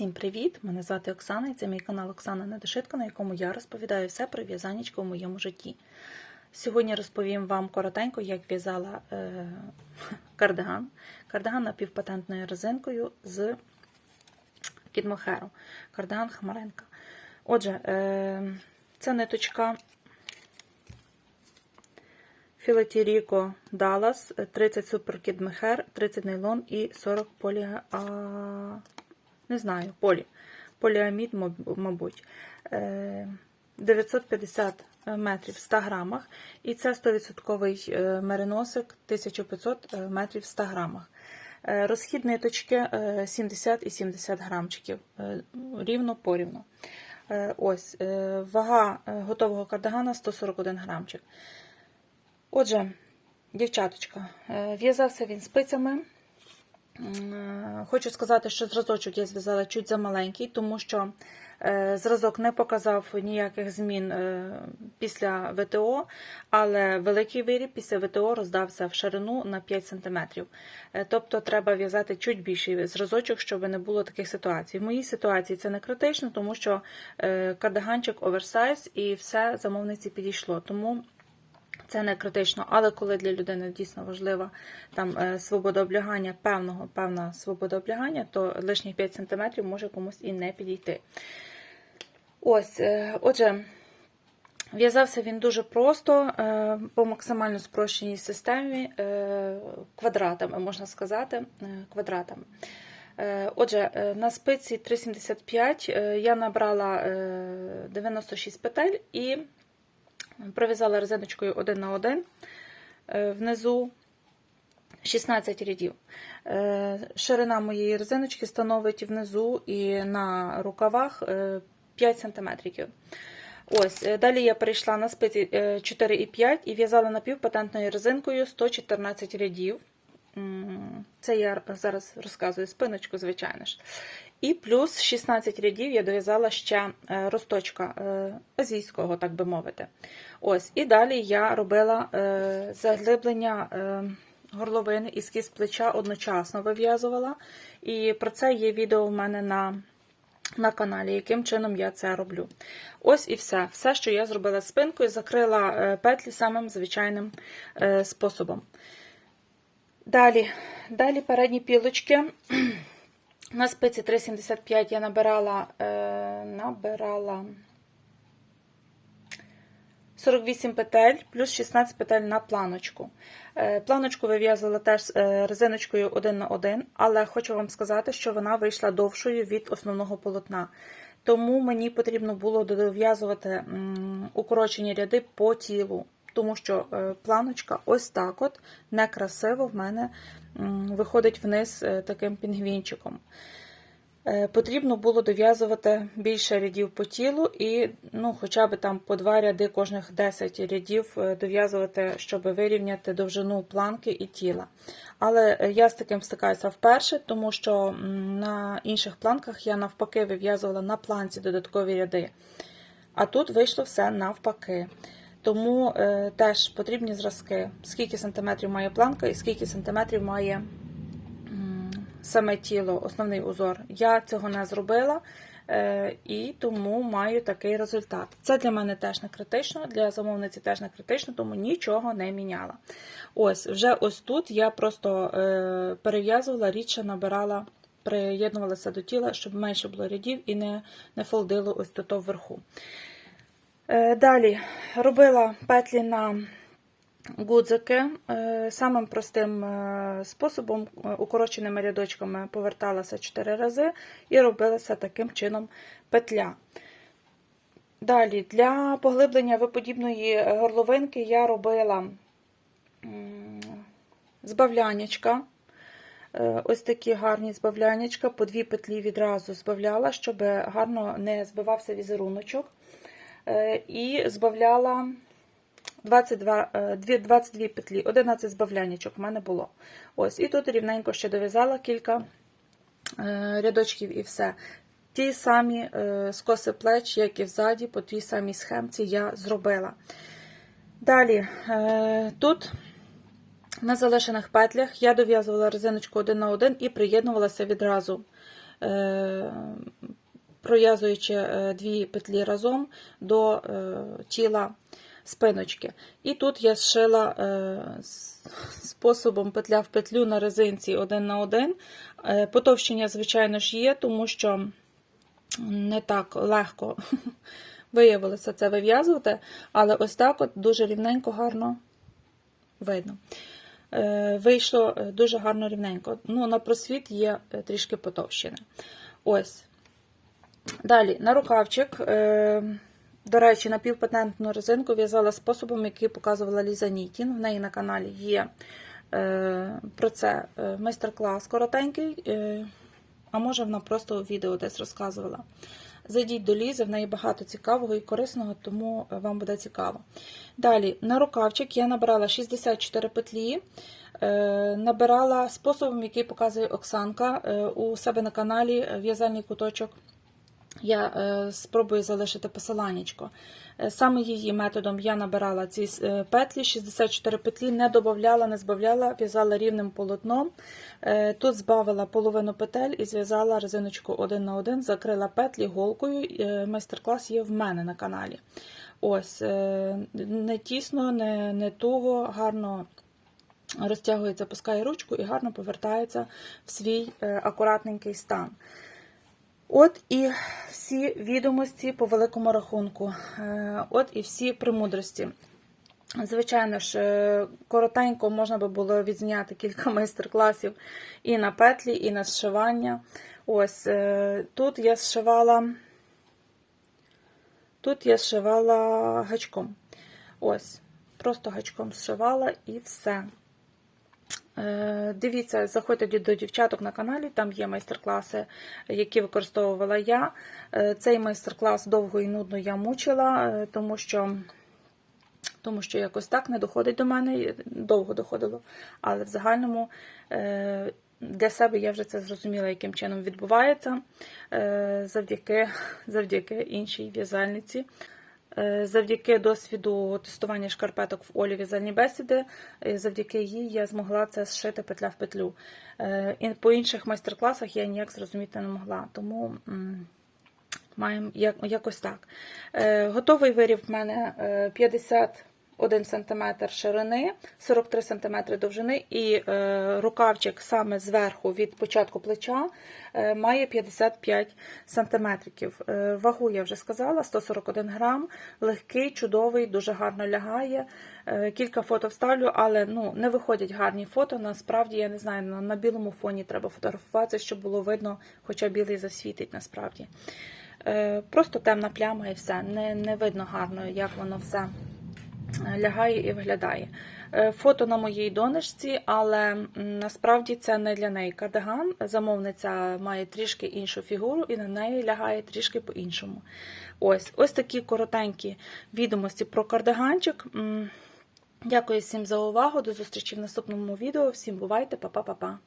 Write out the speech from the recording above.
Всім привіт! Мене звати Оксана і це мій канал Оксана Недошитко, на якому я розповідаю все про в'язанечко в моєму житті. Сьогодні розповім вам коротенько, як в'язала е, кардиган. Кардиган напівпатентною резинкою з кідмохеру. Кардиган Хмаренка. Отже, е, це ниточка Філеті Ріко Даллас, 30 супер кідмехер, 30 нейлон і 40 полі... Не знаю, полі. Поліамід, мабуть. Е, 950 метрів в 100 грамах. І це 100% е, мериносик 1500 метрів в 100 грамах. Е, Розхід ниточки е, 70 і 70 грамчиків. е, Рівно порівно. Е, Ось, е, вага е, готового кардигана 141 грамчик. Отже, дівчаточка, е, в'язався він спицями. Е, Хочу сказати, що зразочок я зв'язала чуть замаленький, тому що е, зразок не показав ніяких змін е, після ВТО, але великий виріб після ВТО роздався в ширину на 5 см. Тобто треба в'язати чуть більший зразочок, щоб не було таких ситуацій. В моїй ситуації це не критично, тому що кардиганчик оверсайз і все замовниці підійшло. Тому це не критично, але коли для людини дійсно важлива там е, свобода облягання, певного, певна свобода облягання, то лишніх 5 см може комусь і не підійти. Ось, е, отже, в'язався він дуже просто, е, по максимально спрощеній системі, квадратами, можна сказати, квадратами. Отже, на спиці 3,75 е, я набрала е, 96 петель і пров'язала резиночкою один на один е, внизу 16 рядів. Е, Ширина моєї резиночки становить внизу і на рукавах е, 5 см. Ось, е, далі я перейшла на спиці е, 4,5 і в'язала напівпатентною резинкою 114 рядів. Це я зараз розказую спиночку, звичайно ж. І плюс 16 рядів я дов'язала ще е, росточка е, азійського, так би мовити. Ось, І далі я робила е, заглиблення горловини і скіз плеча одночасно вив'язувала. І про це є відео в мене на, на каналі, яким чином я це роблю. Ось і все. Все, що я зробила спинкою, закрила петлі самим звичайним способом. Далі, далі передні пілочки. На спиці 3,75 я набирала, е, набирала 48 петель плюс 16 петель на планочку. Е, планочку вив'язувала теж е, резиночкою 1 на 1, але хочу вам сказати, що вона вийшла довшою від основного полотна. Тому мені потрібно було дов'язувати укорочені ряди по тілу. Тому що е, планочка ось так от некрасиво в мене виходить вниз е, таким пінгвінчиком. Е, Потрібно було дов'язувати більше рядів по тілу і ну, хоча б там по два ряди кожних 10 рядів дов'язувати, щоб вирівняти довжину планки і тіла. Але я з таким стикаюся вперше, тому що на інших планках я навпаки вив'язувала на планці додаткові ряди. А тут вийшло все навпаки. Тому е, теж потрібні зразки, скільки сантиметрів має планка і скільки сантиметрів має саме тіло, основний узор. Я цього не зробила е, і тому маю такий результат. Це для мене теж не критично, для замовниці теж не критично, тому нічого не міняла. Ось, вже ось тут я просто е, перев'язувала, рідше набирала, приєднувалася до тіла, щоб менше було рядів і не, не фолдило ось тут вверху. Е, Далі робила петлі на гудзики е, самим простим е, способом, укороченими рядочками поверталася 4 рази і робилася таким чином петля. Далі, для поглиблення виподібної горловинки я робила. Е, Ось такі гарні збавлянячка, по дві петлі відразу збавляла, щоб гарно не збивався візеруночок. Е, І збавляла 22, е, 22 петлі, 11 збавлянячок в мене було. Ось, І тут рівненько ще дов'язала кілька е, рядочків і все. Ті самі е, скоси плеч, як і взаді, по тій самій схемці я зробила. Далі, е, тут на залишених петлях я дов'язувала резиночку один на один і приєднувалася відразу е, пров'язуючи е, дві петлі разом до е, тіла спиночки. І тут я зшила е, способом петля в петлю на резинці один на один. Потовщення, звичайно ж, є, тому що не так легко виявилося це вив'язувати, але ось так от дуже рівненько, гарно видно. Вийшло дуже гарно рівненько. Ну, на просвіт є трішки потовщене. Ось. Далі, на рукавчик. е, До речі, напівпатентну резинку в'язала способом, який показувала Ліза Нітін. В неї на каналі є е, про це е, майстер-клас коротенький, а може вона просто відео десь розказувала. Зайдіть до Лізи, в неї багато цікавого і корисного, тому вам буде цікаво. Далі, на рукавчик я набирала 64 петлі, набирала способом, який показує Оксанка у себе на каналі в'язальний куточок. Я е, спробую залишити посиланнячко. Е, Саме її методом я набирала ці е, петлі, 64 петлі, не додавала, не збавляла, в'язала рівним полотном. Тут збавила половину петель і зв'язала резиночку один на один, закрила петлі голкою. Майстер-клас є в мене на каналі. Ось, не тісно, не, не туго, гарно розтягується, пускає ручку і гарно повертається в свій акуратненький стан. От і всі відомості по великому рахунку. Е, От і всі премудрості. Звичайно ж, е, коротенько можна би було відзняти кілька майстер-класів і на петлі, і на зшивання. Ось е, тут я зшивала, тут я зшивала гачком. Ось, просто гачком зшивала і все. Е, Дивіться, заходьте до дівчаток на каналі, там є майстер-класи, які використовувала я. Е, Цей майстер-клас довго і нудно я мучила, е, тому що, тому що якось так не доходить до мене, довго доходило. Але в загальному для себе я вже це зрозуміла, яким чином відбувається завдяки, завдяки іншій в'язальниці. Е, завдяки досвіду тестування шкарпеток в Оліві зальні бесіди, е, завдяки їй я змогла це зшити петля в петлю. Е, по інших майстер-класах я ніяк зрозуміти не могла, тому маємо якось так. Готовий виріб в мене 50 1 см ширини, 43 см довжини, і е, рукавчик саме зверху від початку плеча е, має 55 см. Е, вагу я вже сказала: 141 грам, легкий, чудовий, дуже гарно лягає. Кілька фото вставлю, але ну, не виходять гарні фото. Насправді, я не знаю, на білому фоні треба фотографувати, щоб було видно, хоча білий засвітить насправді. Просто темна пляма і все. Не не видно гарно, як воно все лягає і виглядає. Е, Фото на моїй донечці, але насправді це не для неї кардиган. Замовниця має трішки іншу фігуру і на неї лягає трішки по-іншому. Ось ось такі коротенькі відомості про кардиганчик. Дякую всім за увагу. До зустрічі в наступному відео. Всім бувайте, па-па-па-па.